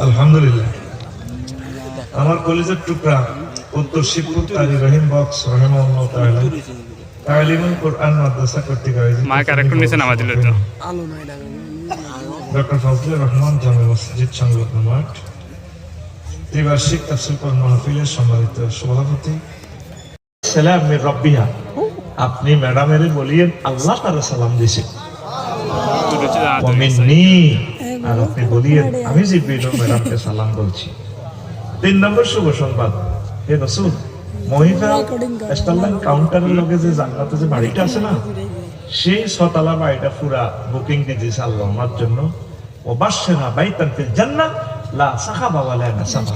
আলহামদুলিল্লাহ। আমার কলেজের টুকরা উত্তর শিবপুর বক্স সভাপতি। আপনি ম্যাডামের বলিয়েন আল্লাহ তারা সালাম দিয়েছে আর আপনি বলিয়েন আমি জিব্রিল সালাম বলছি। তিন নম্বর শুভ সংবাদ হে রসুল মহিলা স্টারলাইন কাউন্টারের লগে যে জান্নাতে যে বাড়িটা আছে না সেই ছতলা বাড়িটা পুরা বুকিং দিয়েছে আল্লাহ আমার জন্য। ও বাসেনা বাইতান ফিল জান্নাত লা সাখাবা ওয়ালা নাসাবা।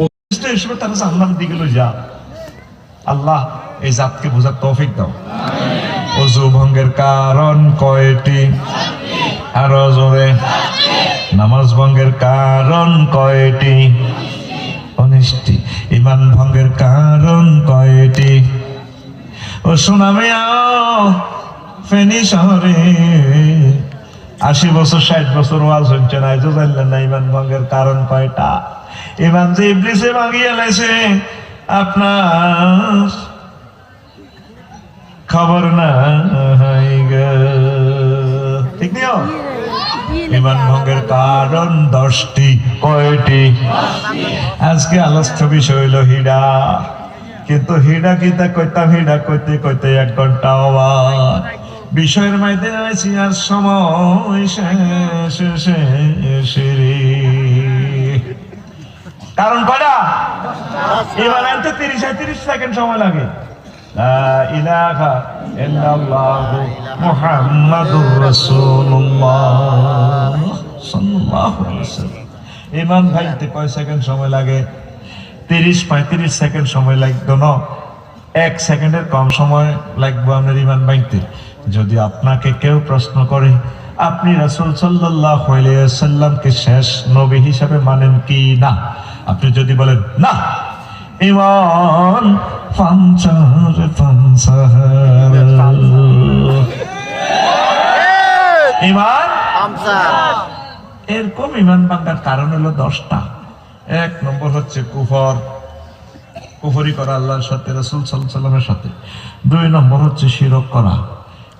ও হিসেবে তারা জান্নাতের দিকে লই যা আল্লাহ এই জাতকে বোঝার তৌফিক দাও। অজু ভঙ্গের কারণ কয়টি? আরও জোরে নামাজ ভঙ্গের কারণ কয়টি? অনিষ্টি। ইমান ভঙ্গের কারণ কয়টি? ও সুনামে আও ফেনী শহরে আশি বছর, ষাট বছর ওয়াজ হচ্ছে না, এই জানলেন না ইমান ভঙ্গের কারণ কয়টা? ইমান যে ইবলিসে ভাঙিয়ে লাইছে আপনার খবর না ঠিক নিও ইমান ভঙ্গের কারণ দশটি, কয়টি? আজকে আলোচ্য বিষয় হইল হীরা কিন্তু হীরা কিতা কইতাম? হীরা কইতে কইতে এক ঘণ্টা অবাক বিষয়ের মাইতে আছি আর সময় শেষ কারণ কয়টা? এবার আনতে তিরিশ তিরিশ সেকেন্ড সময় লাগে। ওয়াসাল্লাম ইমান ভাইতে কয় সেকেন্ড সময় লাগে? তিরিশ, পঁয়ত্রিশ সেকেন্ড সময় লাগতো না? এক সেকেন্ডের কম সময় লাগবে আপনার ইমান বাইতে যদি আপনাকে কেউ প্রশ্ন করে, আপনি রাসূল সাল্লাল্লাহু আলাইহি ওয়াসাল্লামকে শেষ নবী হিসাবে মানেন কি? না। আপনি যদি বলেন, না। ইমান পাঞ্চার পাঞ্চার ইমান? এরকম ইমান ভাঙ্গার কারণ হলো দশটা। এক নম্বর হচ্ছে কুফর। কুফরি করা আল্লাহর সাথে রসুল সাল্লামের সাথে। দুই নম্বর হচ্ছে শিরক করা।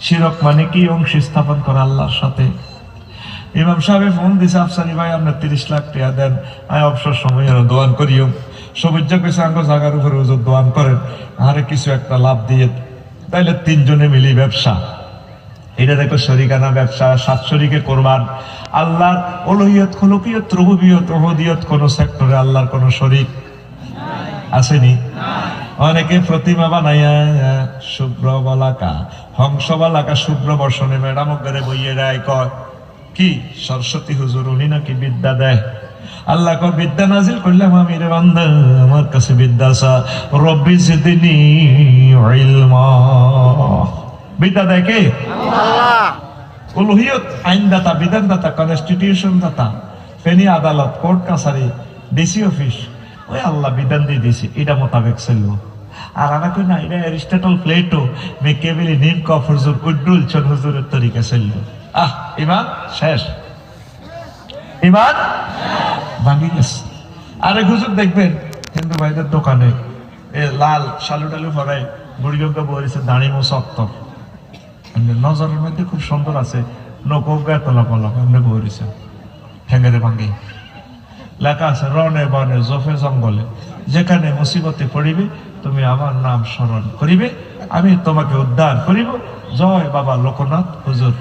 শিরক মানে কি? অংশ স্থাপন করা আল্লাহর সাথে। ইমাম সাহেব ফোন দিছে আফসানি ভাই আপনার তিরিশ লাখ টাকা দেন। আমি অবসর সময় যেন দোয়ান করিও। সবুজ কইছে আঙ্গ জাগার উপরে ওজন দোয়ান করেন। আরে কিছু একটা লাভ দিয়ে তাইলে তিনজনে মিলি ব্যবসা। এটা দেখো শরিকানা ব্যবসা, সাত শরিকে করবার আল্লাহর অলহিয়ত খলকিয়ত, রবুবিয়ত রহদিয়ত কোন সেক্টরে আল্লাহর কোন শরিক আসেনি। অনেকে প্রতিমা বানাইয়া শুভ্র বলাকা হংস বলাকা শুভ্র বর্ষণে ম্যাডাম করে বইয়ে দেয় কয়, কি, সরস্বতী হুজুর, উনি নাকি বিদ্যা দেয়? আল্লাহ কয় বিদ্যা নাজিল করলাম আমি রে বান্দা আমার কাছে বিদ্যা আসা রব্বি জিদিনি ইলমা। বিদ্যা দেয় কে? উলহিয়ত আইনদাতা বিধানদাতা কনস্টিটিউশন দাতা ফেনী আদালত কোর্ট কাছারি ডিসি অফিস। ওই আল্লাহ বিধান দিয়ে দিছি এটা মোতাবেক চলবো আর আমরা কই না এটা অ্যারিস্টটল প্লেটো মেকেবেলি নিম কফ হুজুর উড্ডুল চন হুজুরের তরিকা চলল আহ ইমান শেষ। ইমান ভাঙি গেছে আরেক হুজুর দেখবেন হিন্দু ভাইদের দোকানে এ লাল শালু টালু ফরাই বুড়ি গঙ্গা বলেছে দাঁড়িয়ে মোস নজরের মধ্যে খুব সুন্দর আছে, নৌকা তলা পলক এমনি বইছে ঠেঙ্গারে ভাঙ্গি লেখা আছে রনে বনে জফে জঙ্গলে, যেখানে মুসিবতে পড়িবে, তুমি আমার নাম স্মরণ করিবে, আমি তোমাকে উদ্ধার করিব। জয় বাবা লোকনাথ হুজুর।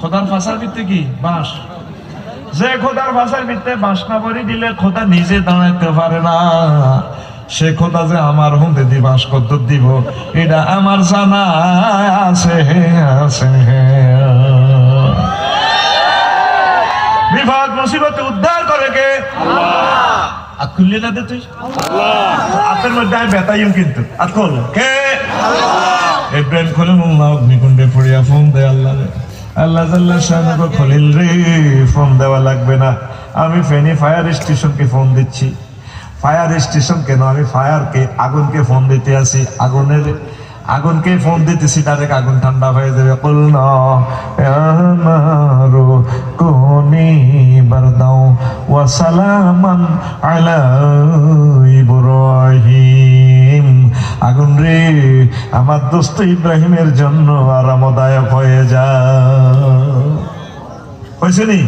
খোদার ফাঁসার ভিত্তি কি? বাস যে খোদার ভাষার ভিত্তে বাঁশ না বলি দিলে খোদা নিজে দাঁড়াইতে পারে না। সে খোদা যে আমার হুঁদে দিবাস কত দিব এটা আমার জানা আছে আছে। বিপদ মুসিবতে উদ্ধার করে কে? আর খুললি না তুই? হাতের মধ্যে আমি বেতাইম কিন্তু। আর কে? ইব্রাহিম খলিল উল্লাহ অগ্নিকুণ্ডে পড়িয়া ফোন দে আল্লাহ আল্লাহ জাল্লাহ শাহানুকে খলিল রে, ফোন দেওয়া লাগবে না। আমি ফেনি ফায়ার স্টেশনকে ফোন দিচ্ছি। ফায়ার স্টেশন কেন আমি ফায়ারকে, আগুনকে ফোন দিতে আসি। আগুনের, আগুনকে ফোন দিতেছি, ডাইরেক্ট আগুন ঠান্ডা হয়ে যাবে। কুল নারো কোনি বারদাও, ওয়া সালামান আলা ইব্রাহিম। আগুন রে আমার দোস্ত ইব্রাহিমের জন্য আরামদায়ক হয়ে যা। হয়েছে নি?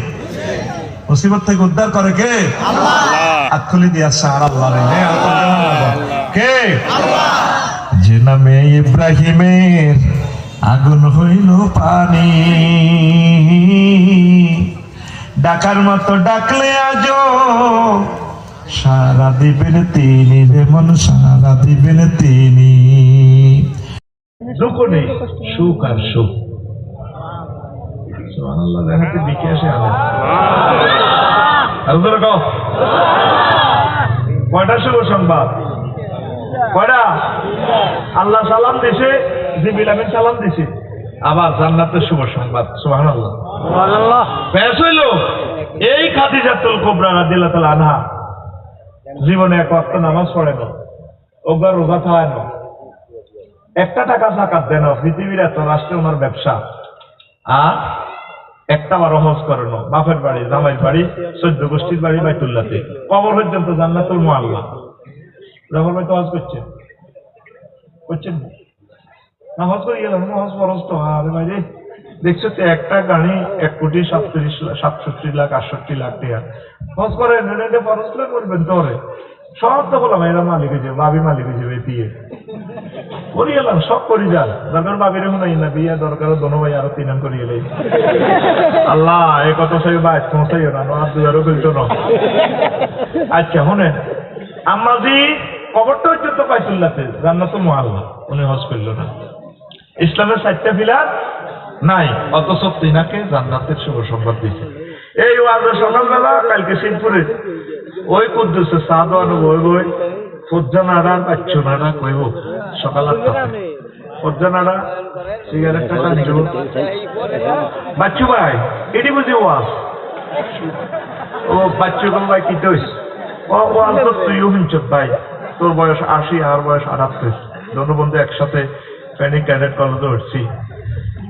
মুসিবত থেকে উদ্ধার করে কে? আক্ষলি দিয়া সার আল্লাহ আর জানা কে? যে নামে ইব্রাহিমের আগুন হইল পানি। ডাকার মতো ডাকলে আজ সারা দিবেন তিনি যেমন সারা দিবেন তিনি। দুঃখ নেই সুখ আর সুখ। সুবহানাল্লাহ দেখাতে দিকে আসে আলো আলো কও। কয়টা শুভ সংবাদ? কয়টা? আল্লাহ সালাম দিছে জিবিল আমিন সালাম দিছে। আবার জান্নাতের শুভ সংবাদ সুবহানাল্লাহ। ব্যাস হইল। এই খাদিজাতুল কুবরা রাদিয়াল্লাহু তাআলা আনহা জীবনে এক ওয়াক্ত নামাজ পড়ে না ওগা রোজা খায় না। একটা টাকা সাকাত দেন পৃথিবীর এত রাষ্ট্রে ওনার ব্যবসা। আর একটা বার হজ করে না, বাপের বাড়ি, জামাইয়ের বাড়ি, চোদ্দ গোষ্ঠীর বাড়ি বাইতুল্লাতে। কবর পর্যন্ত জান্নাতুল মোয়াল্লা যখন হয়তো হজ করছেন। করছেন না? হজ করে গেলাম হজ ফরজ তো। আরে ভাই রে। দেখছ তো একটা গাড়ি এক কোটি সাতত্রিশ সাতষট্টি লাখ, আটষট্টি লাখ টাকা হজ করে এটা ফরজ করে করবেন তোরে সব তো বললাম, এরা মালিক হয়েছে বাবি মালিক হয়েছে বিয়ে। করি গেলাম সব করি যান দরকার বাবির শুনাই না, বিয়ে দরকার দোনো ভাই আরও তিন করি গেলে আল্লাহ এ কত সেই বাইক পৌঁছাইও না আর দুয়ারও বলতো না। আচ্ছা শুনেন আমাজি কবরটা হচ্ছে তো পাইতুল্লাতে জান্নাত মহাল্লা উনি হজ করল না। ইসলামের চারটা ফিলার নাই, অথচ তিনাকে জান্নাতের শুভ সংবাদ দিছে। এই ওয়াজের সকালবেলা কালকে শিবপুরে। ওই কুদ্দুসে সাদ বই বই ফজ্জানাড়া বাচ্চনাড়া কইব, সকাল আটটা ফজ্জানাড়া সিগারেটটা টানছো। বাচ্চু ভাই, এটি বুঝি ওয়াজ? ও, বাচ্চু কোন ভাই কি দইস ও, ওয়াজ তো তুইও হিংচ ভাই। তোর বয়স আশি, আর বয়স আটাত্তর। দনবন্ধু একসাথে ফেনি ক্যাডেট কলেজে উঠছি।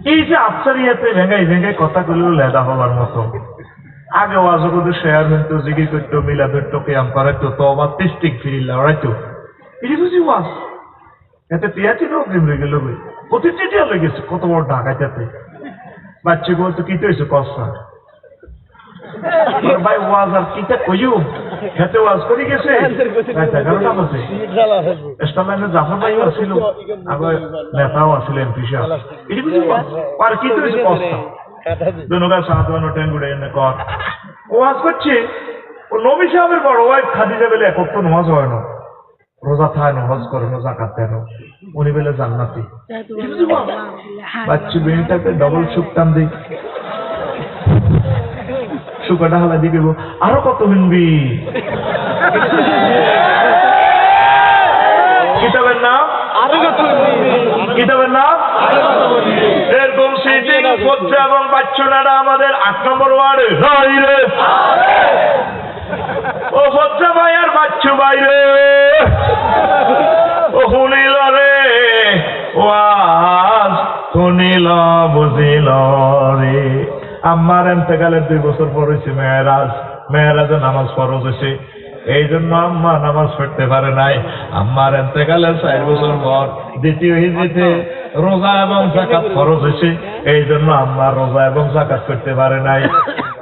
এই যে আফসার ইয়াতে ভেঙ্গাই ভেঙ্গাই কথাগুলো লেদা হওয়ার মতো। আগে ওয়াজগুলো শেয়ার হইতো জিগি করতো মিলা ধরতো কেয়াম করাইতো তো আবার টেস্টিক ফিরি লড়াইতো এটি বুঝি ওয়াজ? এতে পেঁয়াজি লোক হয়ে গেল বই প্রতি চিঠিয়া লেগেছে কত বড় ঢাকাইতে বাচ্চা বলতো কি তো কষ্ট ভাই ওয়াজ আর কিটা কইও? খেতে ওয়াজ করে গেছে? নাম আছে। ইসলামের জাফর ভাই ছিল আবার নেতাও এমপি সাহেব এটি এনে কর। ওয়াজ করছে। ও নবী সাহেবের বড় ওয়াইফ খাদিজা বেলে এক তো নামাজ হয় না। রোজা থায় না হজ করে না জাকাত দেয় না। উনি বেলে জান্নাতি। বাচ্চু বেনটাকে ডবল সুখ টান দিই সুখাটা হালা দিবে। আরও কত হিনবি কিতাবের নাম? কিতাবের নাম? এরকম সিটিং ফজ্জা এবং বাচ্চনারা আমাদের আট নম্বর ওয়ার্ডে রে। ও ফজ্জা ভাই আর বাচ্চু ভাই রে। ও শুনিল রে। ওয়াজ শুনিল বুঝিল রে। আমার এন্তেকালের দুই বছর পর হয়েছে মেয়েরাজ। মেয়েরাজে নামাজ ফরজ হয়েছে এই জন্য আম্মা নামাজ পড়তে পারে নাই। আম্মার এন্তেকালের চার বছর পর দ্বিতীয় হিজিতে রোজা এবং জাকাত ফরজ হয়েছে এই জন্য আম্মা রোজা এবং জাকাত করতে পারে নাই।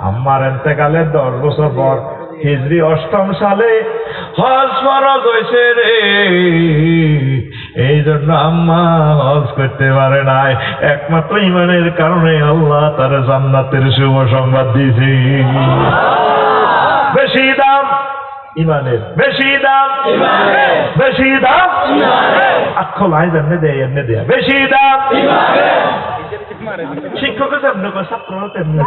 আম্মার এন্তেকালের দশ বছর পর হিজরি অষ্টম সালে হজ ফরজ হয়েছে রে। এই জন্য আম্মা হজ করতে পারে নাই। একমাত্র ইমানের কারণে আল্লাহ তার জান্নাতের শুভ সংবাদ দিয়েছে। বেশি দাম ইমানের বেশি দাম বেশি দাম আক্ষল আয় এমনি দেয় এমনি দেয়া বেশি দাম শিক্ষকের ছাত্ররা তেমনি।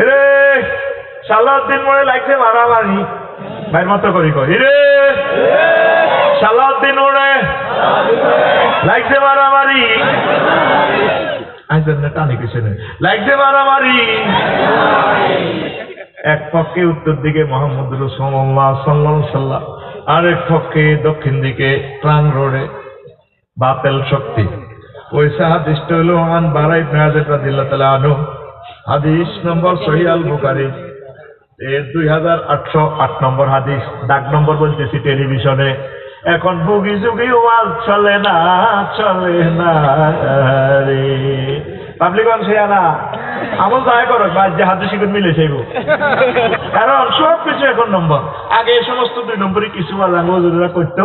এরে সালাউদ্দিন মনে লাগছে মারামারি। ভাইয়ের মতো করি করি রে সালাউদ্দিন ওরে লাগছে মারামারি। টানি লাগছে মারামারি। এক পক্ষে উত্তর দিকে মোহাম্মদ রসুল্লাহ সাল্লাহ সাল্লাহ আরেক পক্ষে দক্ষিণ দিকে ট্রাং রোডে। বাতেল শক্তি। ওই হাদিসটা হলো আন বারাই ইবনে রাদিয়াল্লাহু তাআলা আনহু। হাদিস নম্বর সহি আল বুখারী। এর দুই হাজার আটশো আট নম্বর হাদিস। ডাক নম্বর বলতেছি টেলিভিশনে। এখন বুগি যুগি ওয়াজ চলে না চলে না রে। পাবলিক অন সে না আমল দায় করো বা যে হাতে শিখুন মিলে কারণ সব কিছু এখন নম্বর। আগে এই সমস্ত দুই নম্বরই কিছু আল্লাহ করতো।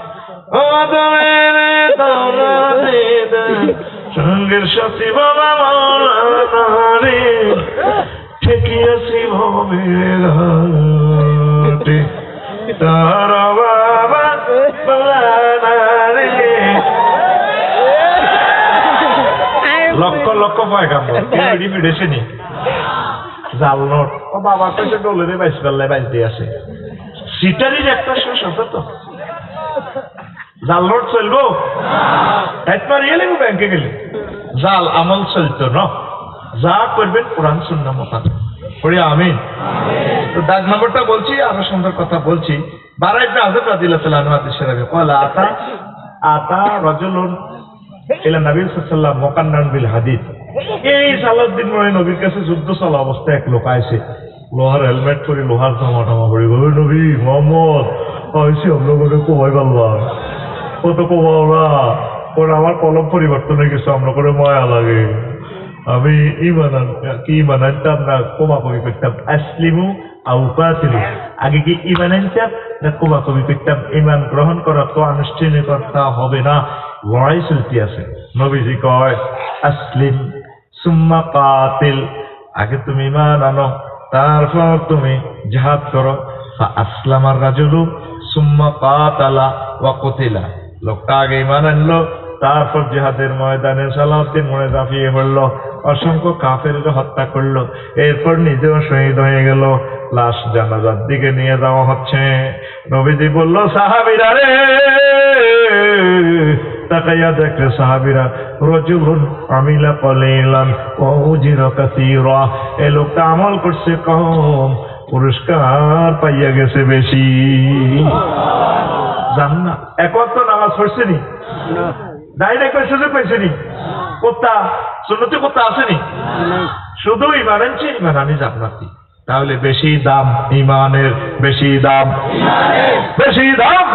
সঙ্গের সাথী বাবা মাওলানা রে ঠেকিয়াছি ভবে ঘাটে তার বাবা মাওলানা লক্ষ লক্ষ পয়গাম এডি বিদেশে নি। জাল নোট। ও বাবা কাছে ডলে রে বাইশ বেলায় বাইশ দিয়ে আসে। সিটারির একটা শেষ হতো তো। জাল নোট চলবো? একবার এলে ব্যাংকে গেলে। জাল আমল চলতো না? যা করবেন কোরআন শূন্য মতান পড়ি আমিন। তো দাগ নম্বরটা বলছি আরও সুন্দর কথা বলছি। তাআলা আনহু আগে কলা আতা আতা রাজুলুন ইলা নবী সাল্লাল্লাহু মুকান্নান বিল হাদিস। এই সালাউদ্দিন মনে নবীর কাছে যুদ্ধ চলা অবস্থায় এক লোক আইছে। লোহার হেলমেট পরে লোহার জামা টামা পরে নবী মোহাম্মদ আইসি আমরা করে পারলাম। কত কমাও না ওরা আমার কলম পরিবর্তন হয়ে গেছে, আমরা করে মায়া লাগে। আমি ইমান কি ইমান আনতাম না কোমা কমি করতাম। আসলিমু আউকাতিলু আগে কি ইমান আনতাম না কোমা কমি করতাম? ইমান গ্রহণ করা তো আনুষ্ঠানিকতা হবে না। লড়াই চলতি আছে নবীজি কয়, আসলিম সুম্মা কাতিল। আগে তুমি ইমান আনো, তারপর তুমি জিহাদ করো। আসলামার রাজুলু সুম্মা কাতালা ওয়া কুতিলা। লোকটা আগে ইমান আনলো, তারপর জিহাদের ময়দানে সালাউদ্দিন মনে দাফিয়ে পড়ল, অসংখ্য কাফেরকে হত্যা করল, এরপর নিজেও শহীদ হয়ে গেল, লাশ জানাজার দিকে নিয়ে যাওয়া হচ্ছে। নবীজি বলল, সাহাবিরা রে! তাকাইয়া দেখলে সাহাবিরা, রজুলুন আমিলা কলিলান, ও উজিরা কাসীরা। এই লোকটা আমল করছে কম, পুরস্কার পাইয়া গেছে বেশি। জান না এখন তো নামাজ পড়ছেনি ডাইরেক্ট সুযোগ পাইছেনি কোথা সুন্নতি কোথা আসেনি শুধু ইমান আনছি ইমান আনি জান্নাতি। তাহলে বেশি দাম ইমানের বেশি দাম। বেশি দাম।